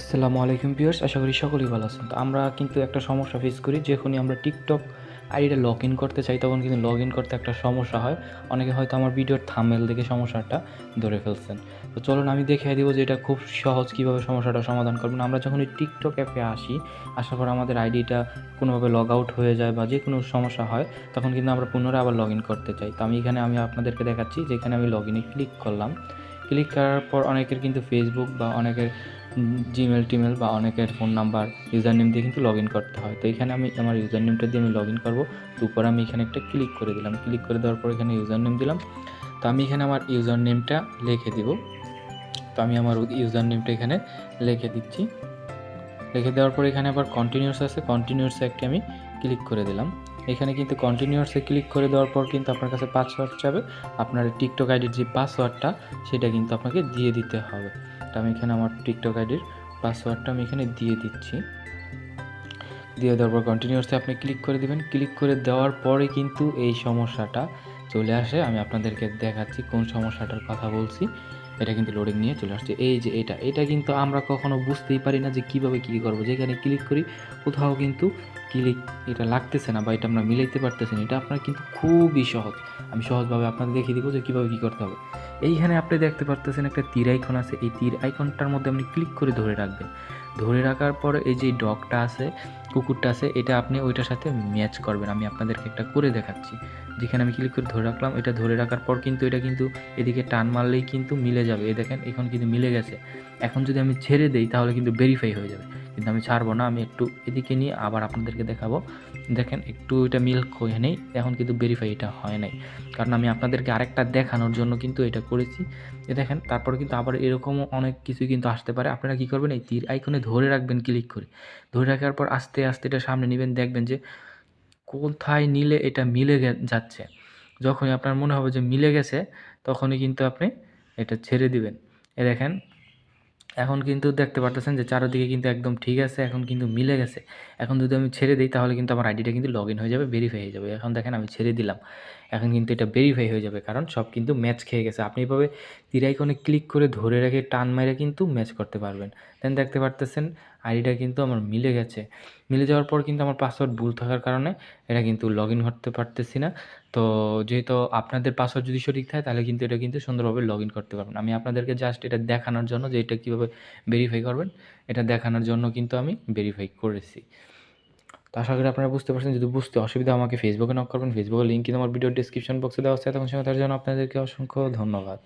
আসসালামু আলাইকুম পিয়ার্স আশা করি সকলেই ভালো আছেন। তো আমরা কিন্তু একটা সমস্যা ফেস করি, যখনই আমরা টিকটক আইডিটা লগ ইন করতে চাই, তখন কিন্তু লগ ইন করতে একটা সমস্যা হয়। অনেকে হয়তো আমার ভিডিওর থামেল দেখে সমস্যাটা ধরে ফেলছেন। তো চলুন আমি দেখিয়ে দিব যে এটা খুব সহজ কীভাবে সমস্যাটা সমাধান করবেন। আমরা যখন এই টিকটক অ্যাপে আসি আসার পর আমাদের আইডিটা কোনোভাবে লগ আউট হয়ে যায় বা যে কোনো সমস্যা হয়, তখন কিন্তু আমরা পুনরায় আবার লগ ইন করতে চাই। তো আমি এখানে আমি আপনাদেরকে দেখাচ্ছি, যেখানে আমি লগ ইনে ক্লিক করলাম। ক্লিক করার পর অনেকের কিন্তু ফেসবুক বা অনেকের জিমেল টিমেল বা অনেকের ফোন নাম্বার ইউজার নেম দিয়ে কিন্তু লগ ইন করতে হয়। তো এখানে আমি আমার ইউজার নেমটা দিয়ে আমি লগ ইন করব। তো আমি এখানে একটা ক্লিক করে দিলাম। ক্লিক করে দেওয়ার পর এখানে ইউজার নেম দিলাম। তো আমি এখানে আমার ইউজার নেমটা লিখে দিব। তো আমি আমার ইউজার নেমটা এখানে লিখে দিচ্ছি। লিখে দেওয়ার পর এখানে আবার কন্টিনিউস আছে। কন্টিনিউসে একটি আমি ক্লিক করে দিলাম। এখানে কিন্তু কন্টিনিউসে ক্লিক করে দেওয়ার পর কিন্তু আপনার কাছে পাসওয়ার্ড যাবে আপনার টিকটক আইডির যে পাসওয়ার্ডটা সেটা কিন্তু আপনাকে দিয়ে দিতে হবে। আমি এখানে আমার টিকটক আইডির পাসওয়ার্ডটা আমি এখানে দিয়ে দিচ্ছি। দিয়ে দেওয়ার পর কন্টিনিউসে আপনি ক্লিক করে দেবেন। ক্লিক করে দেওয়ার পরে কিন্তু এই সমস্যাটা চলে আসে। আমি আপনাদেরকে দেখাচ্ছি কোন সমস্যাটার কথা বলছি। এটা কিন্তু লোডিং নিয়ে চলে আসছে। এই যে এটা এটা কিন্তু আমরা কখনো বুঝতেই পারি না যে কীভাবে কী করব। যেখানে ক্লিক করি, কোথাও কিন্তু ক্লিক এটা লাগতেছে না বা এটা আমরা মিলাইতে পারতেছি না। এটা আপনার কিন্তু খুবই সহজ। আমি সহজভাবে আপনাদের দেখিয়ে দিব যে কীভাবে কী করতে হবে। এইখানে আপনি দেখতে পারতেছেন একটা তীর আইকন আছে। এই তীর আইকনটার মধ্যে আপনি ক্লিক করে ধরে রাখবেন। ধরে রাখার পর এই যে ডগটা আছে, কুকুরটা আছে, এটা আপনি ওইটার সাথে ম্যাচ করবেন। আমি আপনাদেরকে একটা করে দেখাচ্ছি। যেখানে আমি ক্লিক করে ধরে রাখলাম, এটা ধরে রাখার পর কিন্তু এটা কিন্তু এদিকে টান মারলেই কিন্তু মিলে যাবে। এই দেখেন, এখন কিন্তু মিলে গেছে। এখন যদি আমি ছেড়ে দেই, তাহলে কিন্তু ভেরিফাই হয়ে যাবে। কিন্তু আমি ছাড়বো না, আমি একটু এদিকে নিয়ে আবার আপনাদেরকে দেখাবো। দেখেন, একটু এটা মিল্ক হয়ে নেই, এখন কিন্তু ভেরিফাই এটা হয় নাই। কারণ আমি আপনাদেরকে আরেকটা দেখানোর জন্য কিন্তু এটা করেছি। এ দেখেন, তারপরে কিন্তু আবার এরকমও অনেক কিছু কিন্তু আসতে পারে। আপনারা কী করবেন, এই তীর আইকনে ধরে রাখবেন ক্লিক করে। ধরে রাখার পর আস্তে আস্তে এটা সামনে নেবেন, দেখবেন যে কোথায় নিলে এটা মিলে যাচ্ছে। যখনই আপনার মনে হবে যে মিলে গেছে, তখনই কিন্তু আপনি এটা ছেড়ে দিবেন। এ দেখেন, এখন কিন্তু দেখতে পারতেছেন যে চারিদিকে কিন্তু একদম ঠিক আছে, এখন কিন্তু মিলে গেছে। এখন যদি আমি ছেড়ে দিই, তাহলে কিন্তু আমার আইডিটা কিন্তু লগ হয়ে যাবে ভেরিফাই হয়ে যাবে। এখন দেখেন আমি ছেড়ে দিলাম। এখন কিন্তু এটা ভেরিফাই হয়ে যাবে, কারণ সব কিন্তু ম্যাচ খেয়ে গেছে। আপনি এভাবে তীরাইকনে ক্লিক করে ধরে রেখে টান মেরে কিন্তু ম্যাচ করতে পারবেন। দেন দেখতে পারতেছেন, আইডিটা কিন্তু আমার মিলে গেছে। মিলে যাওয়ার পর কিন্তু আমার পাসওয়ার্ড ভুল থাকার কারণে এটা কিন্তু লগ ইন করতে পারতেছি না। তো যেহেতু আপনাদের পাসওয়ার্ড যদি সঠিক থাকে, তাহলে কিন্তু এটা কিন্তু সুন্দরভাবে লগ ইন করতে পারবেন। আমি আপনাদেরকে জাস্ট এটা দেখানোর জন্য যে এটা কীভাবে ভেরিফাই করবেন, এটা দেখানোর জন্য কিন্তু আমি ভেরিফাই করেছি। তো আশা করি আপনারা বুঝতে পারছেন। যদি বুঝতে অসুবিধা আমাকে ফেসবুকে নক করবেন। ফেসবুকের লিঙ্ক কিন্তু আমার ভিডিও ডিসক্রিপশন বক্সে দেওয়া আছে। তখন সময় তার জন্য আপনাদেরকে অসংখ্য ধন্যবাদ।